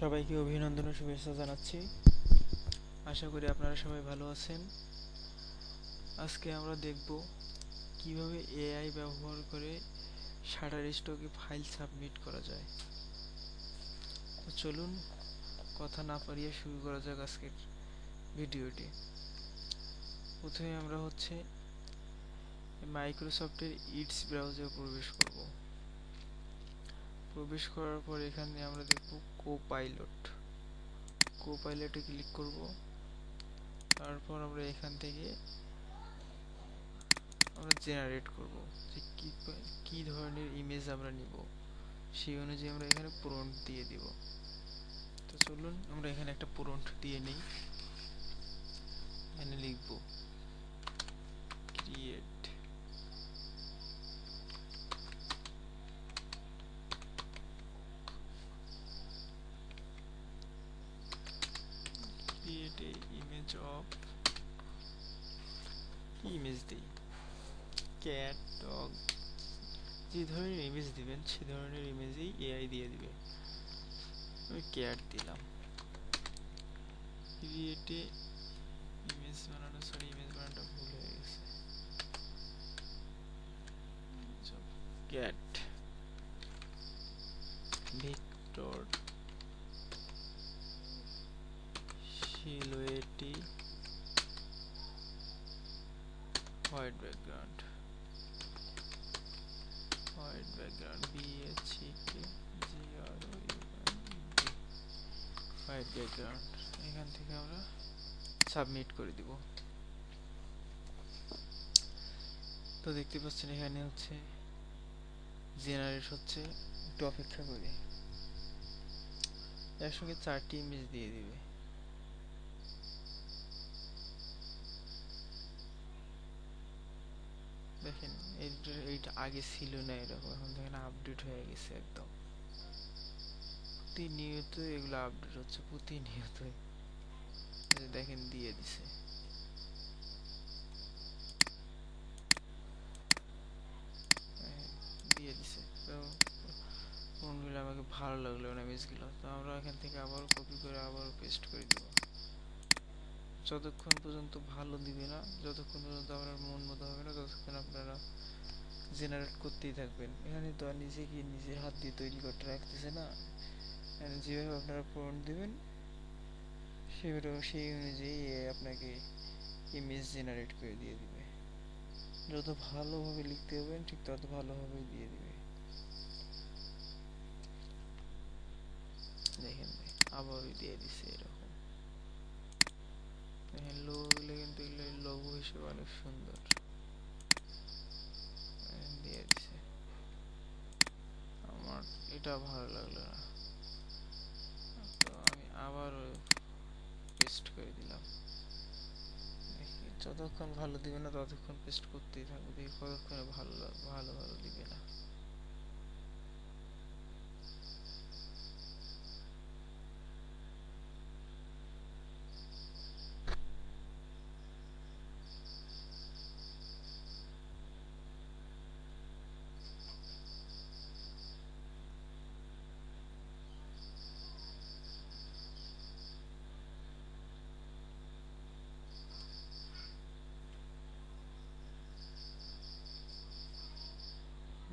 সবাইকে অভিনন্দন ও শুভেচ্ছা জানাচ্ছি। আশা করি আপনারা সবাই ভালো আছেন। আজকে আমরা দেখব কীভাবে এআই ব্যবহার করে শাটার স্টকে ফাইল সাবমিট করা যায়। তো চলুন কথা না পারিয়ে শুরু করা যাক আজকের ভিডিওটি। প্রথমে আমরা হচ্ছে মাইক্রোসফটের ইটস ব্রাউজারে প্রবেশ করব। প্রবেশ করার পর এখানে আমরা দেখব কো পাইলট কো পাইলটে ক্লিক করব। তারপর আমরা এখান থেকে আমরা জেনারেট করব যে কি কি ধরনের ইমেজ আমরা নিব। সেই অনুযায়ী আমরা এখানে প্রম্পট দিয়ে দিব। তো চলুন, আমরা এখানে একটা প্রম্পট দিয়ে নিই। এখানে লিখব create create a image of কি ইমেজ দিই ক্যাট ডগ যে ধরনের ইমেজ দিবেন সে ধরনের ইমেজেই এআই দিয়ে দিবে। আমি কেয়ার দিলাম। ক্রিয়েটে ইমেজ বানানো সরি ইমেজ বানানোটা ভুল হয়ে গেছে। ক্যাট এখান থেকে আমরা সাবমিট করে দিব। তো দেখতে পাচ্ছেন এখানে হচ্ছে জেনারেট হচ্ছে একটু অপেক্ষা করি। এর সঙ্গে চারটি ইমেজ দিয়ে দিবে। দেখেন এইটা আগে ছিল না এরকম, এখন দেখেন আপডেট হয়ে গেছে একদম। প্রতিনিয়ত এগুলো আপডেট হচ্ছে, প্রতিনিয়ত। দেখেন দিয়ে দিছে। দিয়ে দিছে। তো কোনগুলো আমাকে ভালো লাগল না ইমেজগুলো তো আমরা এখান থেকে আবার কপি করে আবার পেস্ট করে দিব। যতক্ষণ পর্যন্ত ভালো দিবে না, যতক্ষণ পর্যন্ত আপনার মন মতো হবে না, ততক্ষণ আপনারা জেনারেট করতেই থাকবেন। এখানে তো আর নিজে কি নিজের হাত দিয়ে তৈরি করতে রাখতেছে না। যেভাবে আপনারা পূরণ দিবেন, সেভাবে সেই অনুযায়ী আপনাকে ইমেজ জেনারেট করে দিয়ে দিবে। যত ভালোভাবে লিখতে হবেন ঠিক তত ভালোভাবে দিয়ে দিবে। দেখেন আবারও দিয়ে দিছে এরকম। দেখেন কিন্তু এগুলো লোগো হিসেবে অনেক সুন্দর। দিয়ে দিছে। আমার, এটা ভালো লাগল না। আবার পেস্ট করে দিলাম। যতক্ষণ ভালো দিবে না ততক্ষণ পেস্ট করতেই থাকবে। দেখি কতক্ষণে ভালো ভালো ভালো দিবে না।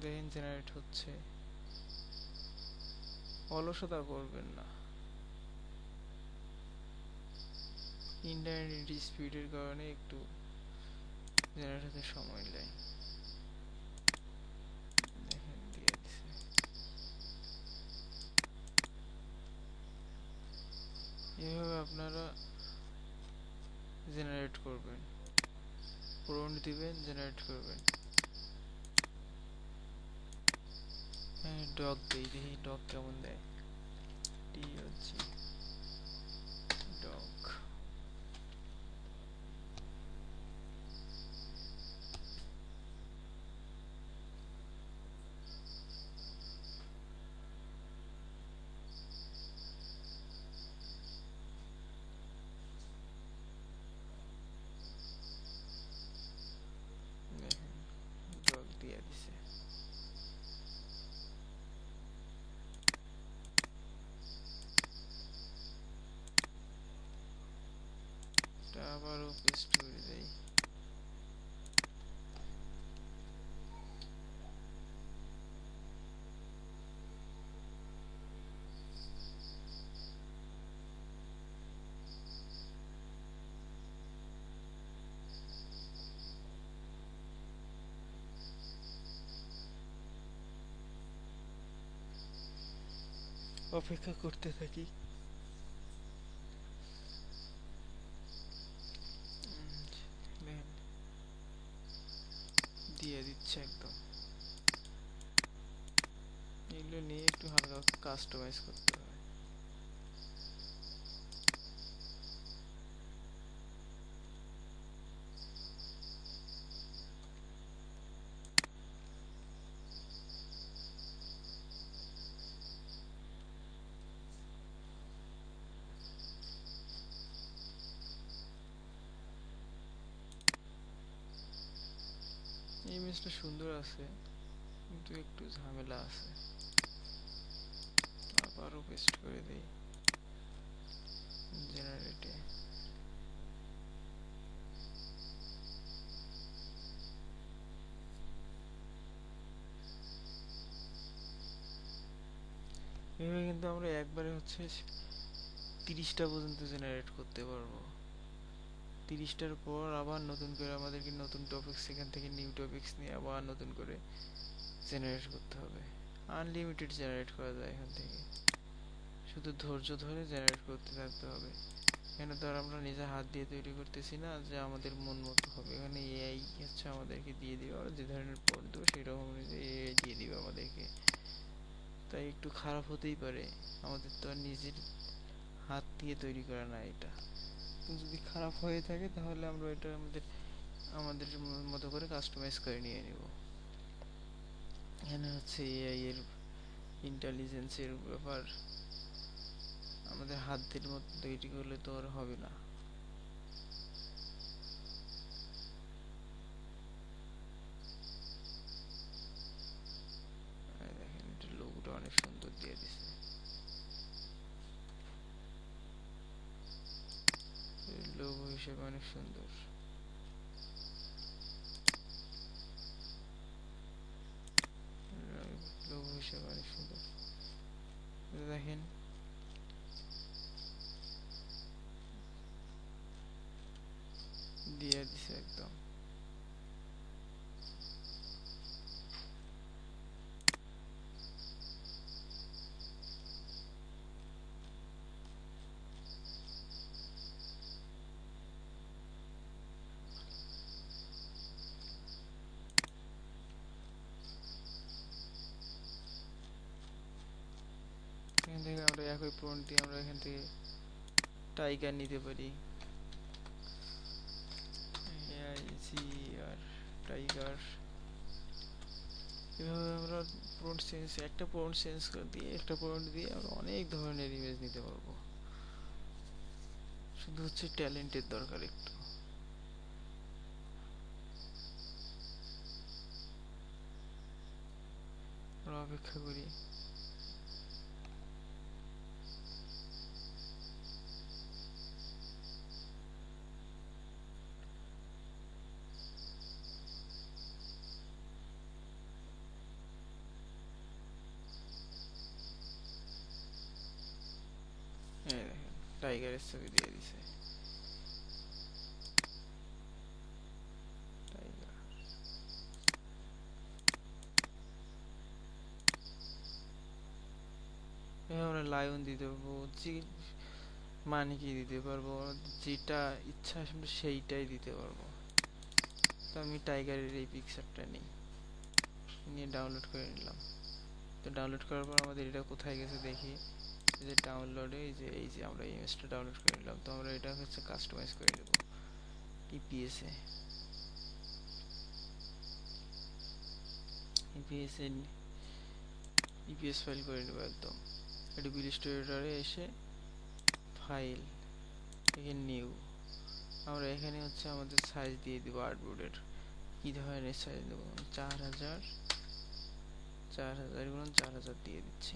দেখেন জেনারেট হচ্ছে। অলসতা করবেন না। ইন্টারনেট স্পিডের কারণে একটু জেনারেট হতে সময় দিছে। এভাবে আপনারা জেনারেট করবেন। প্রম্পট দিবেন জেনারেট করবেন হ্যাঁ ডগ দিই দেখি ডগ কেমন দেয় টি হচ্ছে ডগ ডগ দিয়ে দিছে অপেক্ষা করতে থাকি। দিয়ে দিচ্ছে একদম। এগুলো নিয়ে একটু হালকা কাস্টমাইজ করতে হবে। ইমেজটা সুন্দর আছে, কিন্তু একটু ঝামেলা আছে। আবারও পেস্ট করে দেই। জেনারেটে এভাবে কিন্তু আমরা একবারে হচ্ছে তিরিশটা পর্যন্ত জেনারেট করতে পারব। তিরিশটার পর আবার নতুন করে আমাদেরকে নতুন টপিকস সেখান থেকে নিউ টপিকস নিয়ে আবার নতুন করে জেনারেট করতে হবে। আনলিমিটেড জেনারেট করা যায় এখান থেকে। শুধু ধৈর্য ধরে জেনারেট করতে থাকতে হবে। এখানে আর আমরা নিজে হাত দিয়ে তৈরি করতেছি না যে আমাদের মন মতো হবে। এখানে এআই হচ্ছে আমাদেরকে দিয়ে দিবে আমরা যে ধরনের পড় দেবো সেই রকম অনুযায়ী এআই দিয়ে দিবে আমাদেরকে। তাই একটু খারাপ হতেই পারে। আমাদের তো আর নিজের হাত দিয়ে তৈরি করা না এটা। যদি খারাপ হয়ে থাকে, তাহলে আমরা এটা আমাদের আমাদের মতো করে কাস্টমাইজ করে নিয়ে নিব। এখানে হচ্ছে এআই এর ইন্টেলিজেন্সের ব্যাপার। আমাদের হাতের মতো তৈরি করলে তো আর হবে না এই দেখেন এটা লোগোটা অনেক সুন্দর দিয়ে দিছে লোগো হিসেবে অনেক সুন্দর লোগো হিসেবে অনেক সুন্দর এই দেখেন দিছে একদম। এখান থেকে আমরা একই প্রম্পট আমরা এখান থেকে টাইগার নিতে পারি। আর টাইগার এভাবে আমরা প্রম্পট চেঞ্জ একটা চেঞ্জ করে দিয়ে, একটা প্রম্পট দিয়ে আমরা অনেক ধরনের ইমেজ নিতে পারব। শুধু হচ্ছে ট্যালেন্টের দরকার একটু। আমরা অপেক্ষা করি। এই দেখেন টাইগারের ছবি দিয়ে দিছে। আমরা লায়ন দিতে পারব যে মানে কি দিতে পারব, যেটা ইচ্ছা আমরা সেইটাই দিতে পারব। তো আমি টাইগারের এই পিকচারটা নিই। নিয়ে ডাউনলোড করে নিলাম। তো ডাউনলোড করার পর আমাদের এটা কোথায় গেছে দেখি। এই যে ডাউনলোডে এই যে এই যে আমরা ইমেজটা ডাউনলোড করে নিলাম, তো আমরা এটা হচ্ছে কাস্টমাইজ করে নেব ইপিএস এ। ইপিএস ফাইল করে নেব একদম। অ্যাডোবি ইলাস্ট্রেটরে এসে ফাইল এখানে নিউ আমরা এখানে হচ্ছে আমাদের সাইজ দিয়ে দিব আর্টবোর্ডের কি ধরনের সাইজ দেবো চার হাজার চার হাজার চার হাজার দিয়ে দিচ্ছি।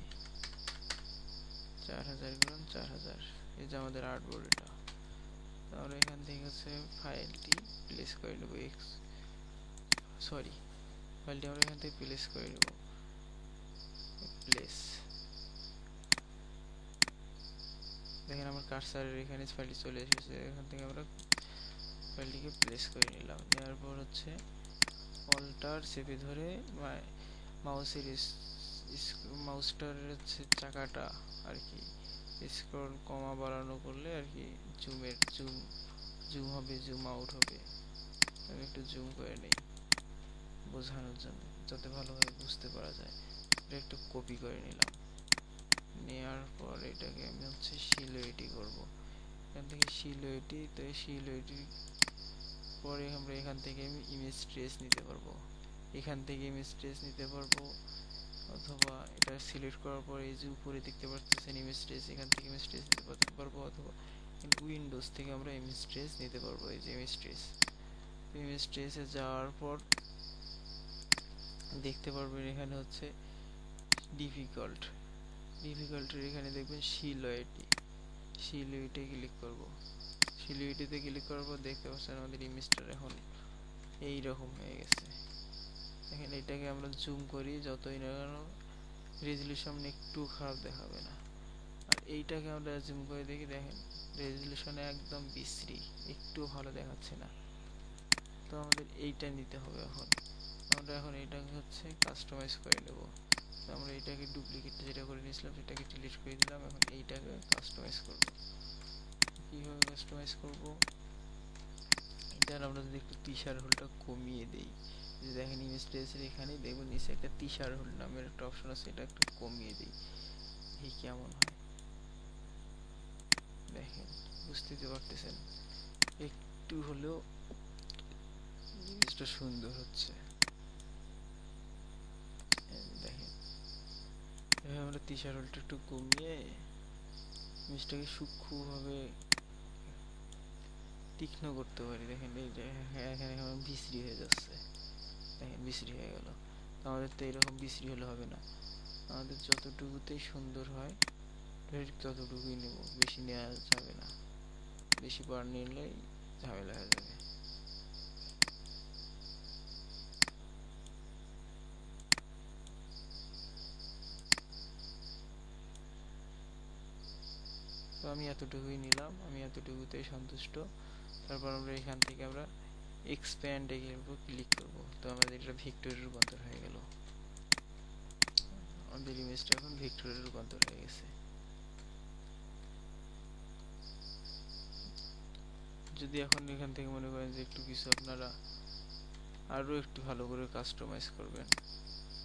চার হাজার গুণ চার হাজার। এই যে আমাদের আর্টবোর্ড এটা। তো আমরা এখান থেকে হচ্ছে ফাইলটি প্লেস করে নেব এক্স সরি ফাইলটি আমরা এখান থেকে প্লেস করে নেব। প্লেস দেখেন আমার কার্সারের এখানে ফাইলটি চলে এসেছে। এখান থেকে আমরা ফাইলটিকে প্লেস করে নিলাম। নেওয়ার পর হচ্ছে অল্টার চেপে ধরে মাউসের মাউসটার হচ্ছে চাকাটা আর কি স্ক্রল কমা বাড়ানো করলে আর কি জুমের জুম জুম হবে জুম আউট হবে। আমি একটু জুম করে নেই বোঝানোর জন্য, যাতে ভালোভাবে বুঝতে পারা যায়। এটা একটু কপি করে নিলাম। নেওয়ার পর এটাকে আমি হচ্ছে শিলোইটি করব। এখান থেকে শিলোইটি তো শিলোইটি পরে আমরা এখান থেকে আমি ইমেজ ট্রেস নিতে পারব। এখান থেকে ইমেজ ট্রেস নিতে পারব। অথবা এটা সিলেক্ট করার পরে এই যে উপরে দেখতে পাচ্ছেন ইমেজ ট্রেস এখান থেকে ইমেজ ট্রেস নিতে পারব অথবা উইন্ডোজ থেকে আমরা ইমেজ ট্রেস নিতে পারব, এই যে ইমেজ ট্রেস ইমেজ ট্রেসে যাওয়ার পর দেখতে পারবেন এখানে হচ্ছে ডিফিকাল্ট ডিফিকাল্টের এখানে দেখবেন শিলয়েটি শিলুইটে ক্লিক করব। শিলুইটিতে ক্লিক করার পর দেখতে পাচ্ছেন আমাদের ইমেজটার এখন এই রকম হয়ে গেছে। দেখেন, এটাকে আমরা জুম করি, যতই না কেন রেজলিউশন একটু খারাপ দেখাবে না। আর এইটাকে আমরা জুম করে দেখি, দেখেন রেজলিউশনে একদম বিশ্রী, একটু ভালো দেখাচ্ছে না। তো আমাদের এইটা নিতে হবে এখন। আমরা এখন এটাকে হচ্ছে কাস্টমাইজ করে নেব। তো আমরা এটাকে ডুপ্লিকেট যেটা করে নিয়েছিলাম, সেটাকে ডিলিট করে দিলাম, এখন এইটাকে কাস্টমাইজ করব। কীভাবে কাস্টমাইজ করব? এটার আমরা যদি একটু তিসার হোলটা কমিয়ে দেই। যে দেখেন ইমেজ ট্রেসের এখানেই দেখবেন নিচে একটা তিসার হোল নামের একটা অপশন আছে, এটা একটু কমিয়ে দিই। এই কেমন হয়। দেখেন বুঝতে পারতেছেন। একটু হলেও জিনিসটা সুন্দর হচ্ছে। দেখেন আমরা তিসার হোলটা একটু কমিয়ে জিনিসটাকে সূক্ষ্মভাবে তীক্ষ্ণ করতে পারি। দেখেন, এই যে এখানে এখন বিশ্রী হয়ে যাচ্ছে। দেখেন বিশ্রী হয়ে গেল। আমাদের তো এরকম বিশ্রী হলে হবে না। আমাদের যতটুকুতেই সুন্দর হয় ততটুকুই নেব। বেশি নেওয়া যাবে না। বেশি বার নিলেই ঝামেলা হয়ে যাবে। আমি এতটুকুই নিলাম। আমি এতটুকুতেই সন্তুষ্ট। তারপর আমরা এখান থেকে আমরা এক্সপ্যান্ড উপর ক্লিক করব। তো আমাদের এটা ভিক্টোরিয়ার রূপান্তর হয়ে গেল। আমাদের ইমেজটা এখন ভিক্টোরিয়ার রূপান্তর হয়ে গেছে। যদি এখন এখান থেকে মনে করেন যে একটু কিছু আপনারা আরও একটু ভালো করে কাস্টমাইজ করবেন,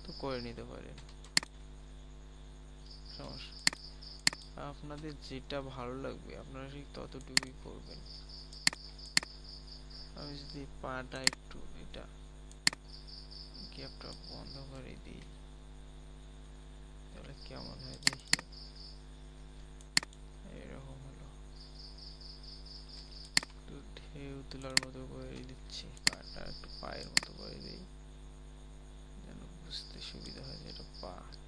তো করে নিতে পারেন। সমস্যা। আপনাদের যেটা ভালো লাগবে, আপনারা ঠিক ততটুকুই করবেন। আমি যদি পাটা একটু এটা গ্যাপটা বন্ধ করে দিই, তাহলে কেমন হয় দেখি। এরকম হলো। একটু ঢেউ তোলার মতো করে দিচ্ছি, পাটা একটু পায়ের মতো করে দিই, যেন বুঝতে সুবিধা হয় যে এটা পাটা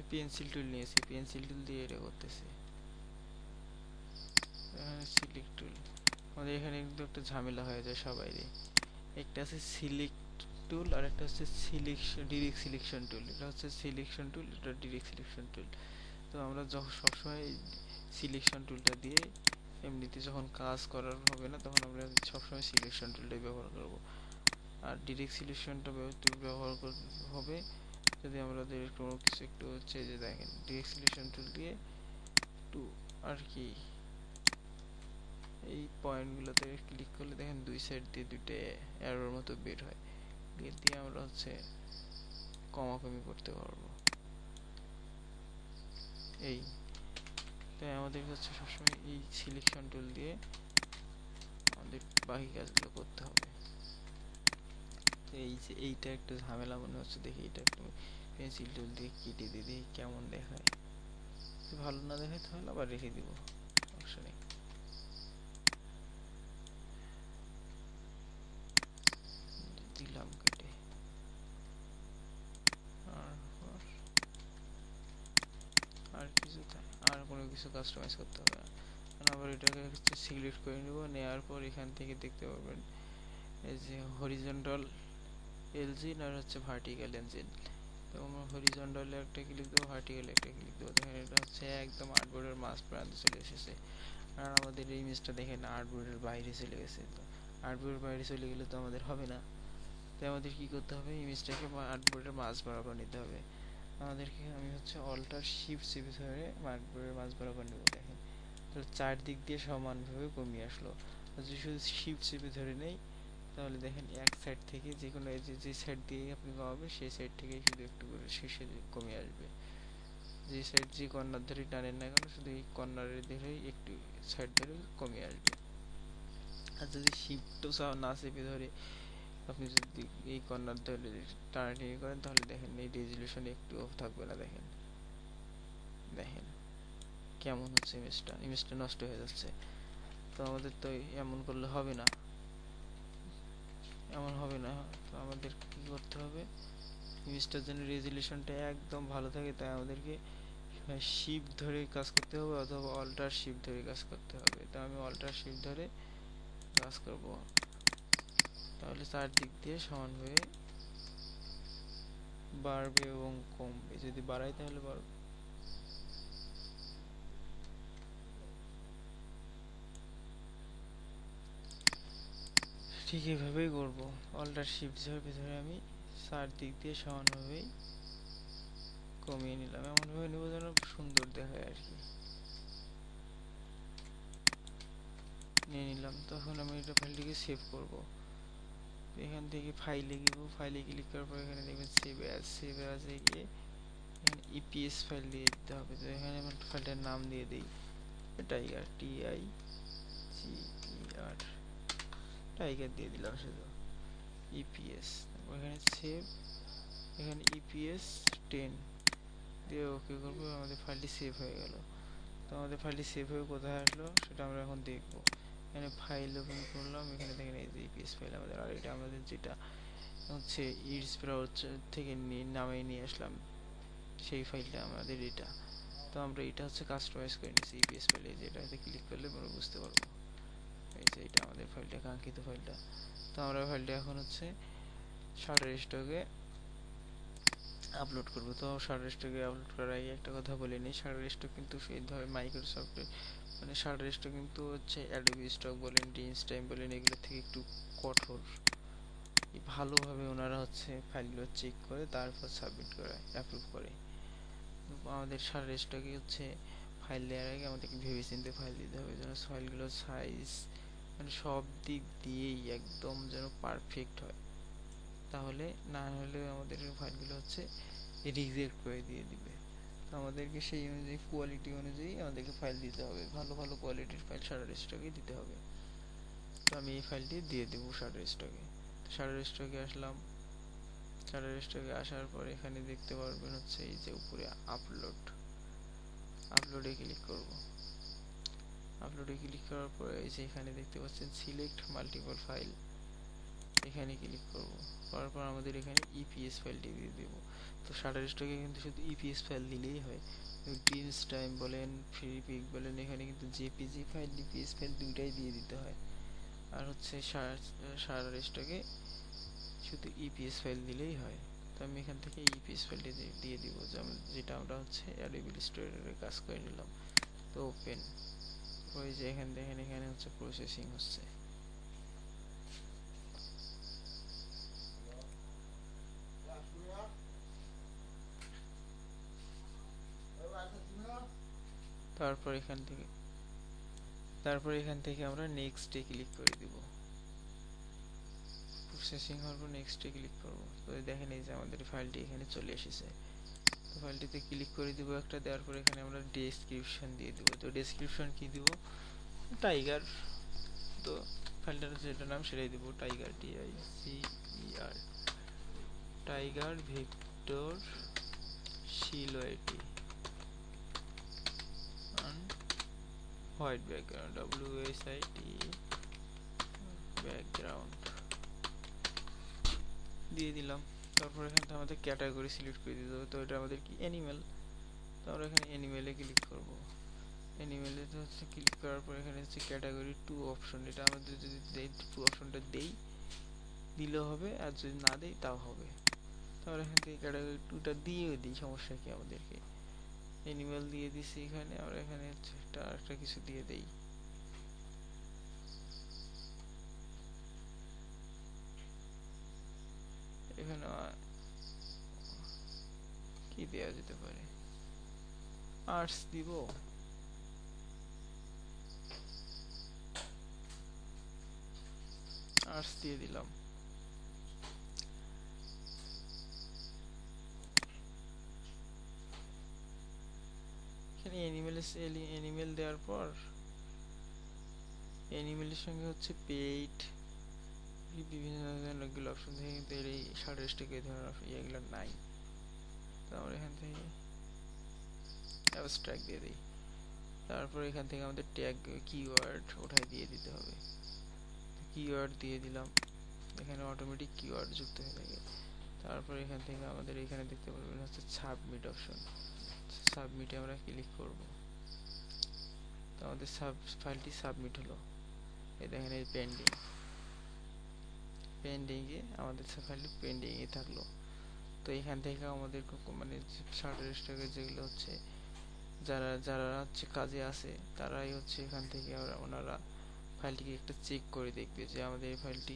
আমি পেন্সিল টুল নিয়েছি পেন্সিল টুল দিয়ে এটা করতেছি সিলেক্ট টুল আমাদের এখানে কিন্তু একটা ঝামেলা হয়ে যায় সবাইরে একটা আছে সিলেক্ট টুল আর একটা হচ্ছে সিলেকশন ডিরেক্ট সিলেকশন টুল এটা হচ্ছে সিলেকশন টুল এটা ডিরেক্ট সিলেকশন টুল তো আমরা যখন সবসময় সিলেকশন টুলটা দিয়ে এমনিতে যখন কাজ করার হবে না, তখন আমরা সবসময় সিলেকশন টুলটাই ব্যবহার করব। আর ডিরেক্ট সিলেকশনটা ব্যবহার হবে যদি আমাদের কোনো কিছু একটু হচ্ছে যে দেখেন ডিরেক্ট সিলেকশন টুল দিয়ে একটু আর কি এই পয়েন্টগুলোতে ক্লিক করলে দেখেন দুই সাইড দিয়ে দুইটা অ্যারোর মতো বের হয়। বের দিয়ে আমরা হচ্ছে কমাকমি করতে পারব। এই। তাই আমাদের হচ্ছে সবসময় এই সিলেকশন টুল দিয়ে আমাদের বাকি কাজগুলো করতে হবে। এই যে এইটা একটু ঝামেলা মনে হচ্ছে, দেখি এটা একটু পেন্সিল টুল দিয়ে কেটে দিয়ে দেখি কেমন দেখায়। ভালো না দেখায় তাহলে আবার রেখে দিব সমস্যা নেই দিলাম কেটে। আর কিছু আর কোনো কিছু কাস্টমাইজ করতে হবে না। আবার এটাকে সিলেক্ট করে নেব, নেওয়ার পর এখান থেকে দেখতে পাবেন এই যে হরিজন্টাল এলজিন আর হচ্ছে ভার্টিক্যাল এলজিন তো আমরা হরিজন্টালে একটা ক্লিক দেবো ভার্টিক্যালে একটা ক্লিক দেবো। দেখেন এটা হচ্ছে একদম আর্টবোর্ডের মাঝ প্রান্তে চলে এসেছে। আর আমাদের এই ইমেজটা দেখেন আর্টবোর্ডের বাইরে চলে গেছে। তো আর্টবোর্ডের বাইরে চলে গেলে তো আমাদের হবে না। তাই আমাদের কি করতে হবে? ইমেজটাকে আর্টবোর্ডের মাঝ বরাবর নিতে হবে। আমাদেরকে আমি হচ্ছে অল্টার শিফট চেপে ধরে আর্টবোর্ডের মাঝ বরাবর নেব, দেখেন। তো চারদিক দিয়ে সমানভাবে কমিয়ে আসলো। যদি শুধু শিফট চেপে ধরে নেই তাহলে দেখেন এক সাইড থেকে যে কোনো যে সাইড দিয়ে আপনি কমাবেন সেই সাইড থেকে শুধু একটু করে শেষে কমে আসবে। যে সাইড যে কর্নার ধরে টানেন না কেন, শুধু এই কর্নারের ধরেই একটু সাইড ধরে কমে আসবে। আর যদি শিফটও না চেপে ধরে আপনি যদি এই কর্নার ধরে টানাটানি করেন, তাহলে দেখেন এই রেজলিউশন একটু থাকবে না, দেখেন। দেখেন কেমন হচ্ছে ইমেজটা ইমেজটা নষ্ট হয়ে যাচ্ছে। তো আমাদের তো এমন করলে হবে না। এমন হবে না। তো আমাদের কি করতে হবে? ইমেজটার জন্য রেজলিউশনটা একদম ভালো থাকে, তাই আমাদেরকে শিপ ধরে কাজ করতে হবে অথবা অল্টার শিপ ধরে কাজ করতে হবে। তো আমি অল্টার শিপ ধরে কাজ করব। তাহলে চারদিক দিয়ে সমানভাবে বাড়বে এবং কমবে। যদি বাড়াই তাহলে বাড়বে। ঠিক এভাবেই করব। অল্টার শিফট ধরে ধরে আমি চারদিক দিয়ে সমানভাবেই কমিয়ে নিলাম। এমনভাবে নেব যেন সুন্দর দেখায় আর কি। নিয়ে নিলাম। তখন আমি এটা ফাইলটিকে সেভ করব। এখান থেকে ফাইলে গিয়ে ফাইলে ক্লিক করার পর এখানে দেখবেন সেভ অ্যাজ সেভ অ্যাজে গিয়ে এখানে ইপিএস ফাইল দিয়ে দিতে হবে। তো এখানে আমি ফাইলটার নাম দিয়ে দিই। Tiger T I G R tiger দিয়ে দিলাম শুধু। ইপিএস তারপর এখানে সেভ এখানে ইপিএস টেন দিয়ে ওকে করব, আমাদের ফাইলটি সেভ হয়ে গেল। তো আমাদের ফাইলটি সেভ হয়ে কোথায় আসলো, সেটা আমরা এখন দেখব। এখানে ফাইল ওপেন করলাম, এখানে দেখেন এই যে ইপিএস ফাইল আমাদের আর এটা আমাদের যেটা হচ্ছে ইডস ব্রাউজার থেকে নামিয়ে নিয়ে আসলাম, সেই ফাইলটা আমাদের এটা। তো আমরা এটা হচ্ছে কাস্টমাইজ করে নিয়েছি ইপিএস ফাইলে যেটাতে ক্লিক করলে আমরা বুঝতে পারব। এটা আমাদের ফাইলটা কাঙ্ক্ষিত ফাইলটা তো আমরা ফাইলটা এখন হচ্ছে শাটার স্টকে আপলোড করব। তো শাটার স্টকে আপলোড করার আগে একটা কথা বলে নিই। শাটার স্টক কিন্তু সেই ধর মাইক্রোসফটের মানে শাটার স্টক কিন্তু হচ্ছে অ্যাডোবি স্টক বলেন ডিন্স টাইম বলেন, এগুলো থেকে একটু কঠোর। ভালোভাবে ওনারা হচ্ছে ফাইলগুলো চেক করে, তারপর সাবমিট করে অ্যাপ্রুভ করে। আমাদের শাটার স্টকে হচ্ছে ফাইল দেওয়ার আগে আমাদেরকে ভেবে চিনতে ফাইল দিতে হবে। যেন ফাইলগুলোর সাইজ মানে সব দিক দিয়েই একদম যেন পারফেক্ট হয়। তাহলে না হলে আমাদের ফাইলগুলো হচ্ছে রিজেক্ট করে দিয়ে দিবে। তো আমাদেরকে সেই অনুযায়ী কোয়ালিটি অনুযায়ী আমাদেরকে ফাইল দিতে হবে। ভালো ভালো কোয়ালিটির ফাইল শাটার স্টকে দিতে হবে। তো আমি এই ফাইলটি দিয়ে দেবো শাটার স্টকে তো শাটার স্টকে আসলাম। শাটার স্টকে আসার পর এখানে দেখতে পারবেন হচ্ছে এই যে উপরে আপলোড আপলোডে ক্লিক করব। আপলোডে ক্লিক করার পরে এই যে এখানে দেখতে পাচ্ছেন সিলেক্ট মাল্টিপল ফাইল এখানে ক্লিক করব। করার পর আমাদের এখানে ইপিএস ফাইলটি দিয়ে দেব। তো শাটার স্টকে কিন্তু শুধু ইপিএস ফাইল দিলেই হয়। ডিন্স টাইম বলেন ফ্রি পিক বলেন, এখানে কিন্তু জেপিজি ফাইল ডিপিএস ফাইল দুইটাই দিয়ে দিতে হয়। আর হচ্ছে শাটার স্টকে শুধু ইপিএস ফাইল দিলেই হয়। তো আমি এখান থেকে ইপিএস ফাইলটি দিয়ে দিব। যেটা আমরা হচ্ছে অ্যাডোবি স্টোরের কাজ করে নিলাম। তো ওপেন ওই যে এখান দেখেন এখানে হচ্ছে প্রসেসিং হচ্ছে। তারপর এখান থেকে, তারপর এখান থেকে আমরা নেক্সট নেক্সটে ক্লিক করে দিব। প্রসেসিং হওয়ার পর নেক্সটে ক্লিক করব। তো দেখেন এই যে আমাদের ফাইলটি এখানে চলে এসেছে। তো ফাইলটিতে ক্লিক করে দিব একটা, দেওয়ার পর এখানে আমরা ডেসক্রিপশন দিয়ে দিব। তো ডেসক্রিপশন কি দিব? টাইগার তো ফাইলটার যেটা নাম সেটাই দিব tiger T I C E R tiger vector silhouette white background W S I T background দিয়ে দিলাম। তারপর এখান থেকে আমাদের ক্যাটাগরি সিলেক্ট করে দিতে হবে। তো এটা আমাদের কি? অ্যানিমেল তো আমরা এখানে অ্যানিমেলে ক্লিক করব। অ্যানিমেলে তো হচ্ছে ক্লিক করার পর এখানে হচ্ছে ক্যাটাগরি টু অপশন এটা আমাদের যদি টু অপশনটা দেই, দিলেও হবে। আর যদি না দেই, তাও হবে। তাহলে এখান থেকে ক্যাটাগরি টুটা দিয়েও দিই। সমস্যা কি আমাদেরকে? অ্যানিমেল দিয়ে দিছি এখানে। আমরা এখানে হচ্ছে একটা কিছু দিয়ে দেই এখানে আ- কি দেওয়া যেতে পারে? আর্টস দিব। আর্টস দিয়ে দিলাম। এখানে অ্যানিমেল অ্যানিমেল দেওয়ার পর অ্যানিমেলের সঙ্গে হচ্ছে পেইড বিভিন্ন ধরনের অনেকগুলো অপশন থাকে, কিন্তু এই option- ইয়েগুলো নাই। আমরা এখান থেকে। অ্যাবস্ট্রাক্ট দিয়ে দিই। তারপর এখান থেকে আমাদের ট্যাগ কিওয়ার্ড ওঠাই দিয়ে দিতে হবে। কিওয়ার্ড দিয়ে দিলাম। এখানে অটোমেটিক কিওয়ার্ড যুক্ত হয়ে থাকে। তারপর এখান থেকে আমাদের এখানে দেখতে পারবেন হচ্ছে সাবমিট অপশন সাবমিটে আমরা ক্লিক করব। তো আমাদের সাব ফাইলটি সাবমিট হলো। এই দেখেন, এই পেন্ডিং পেন্ডিংয়ে আমাদের ফাইলটি পেন্ডিংয়ে থাকল। তো এখান থেকে আমাদের মানে শার্টের স্টকে যেগুলো হচ্ছে, যারা যারা হচ্ছে কাজে আছে তারাই হচ্ছে এখান থেকে ওনারা ফাইলটিকে একটা চেক করে দেখবে যে আমাদের এই ফাইলটি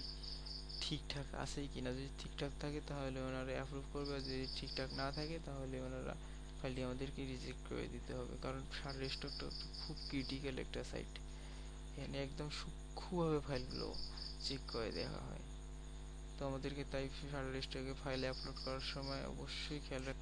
ঠিকঠাক আছে কি না যদি ঠিকঠাক থাকে তাহলে ওনারা অ্যাপ্রুভ করবে, আর যদি ঠিকঠাক না থাকে তাহলে ওনারা ফাইলটি আমাদেরকে রিজেক্ট করে দিতে হবে। কারণ শার্টের স্টকটা খুব ক্রিটিক্যাল একটা সাইট এখানে একদম সূক্ষ্মভাবে ফাইলগুলো চেক করে দেখা হয়। তো আমাদেরকে তাই সারা স্টকে ফাইলে আপলোড করার সময় অবশ্যই খেয়াল রাখ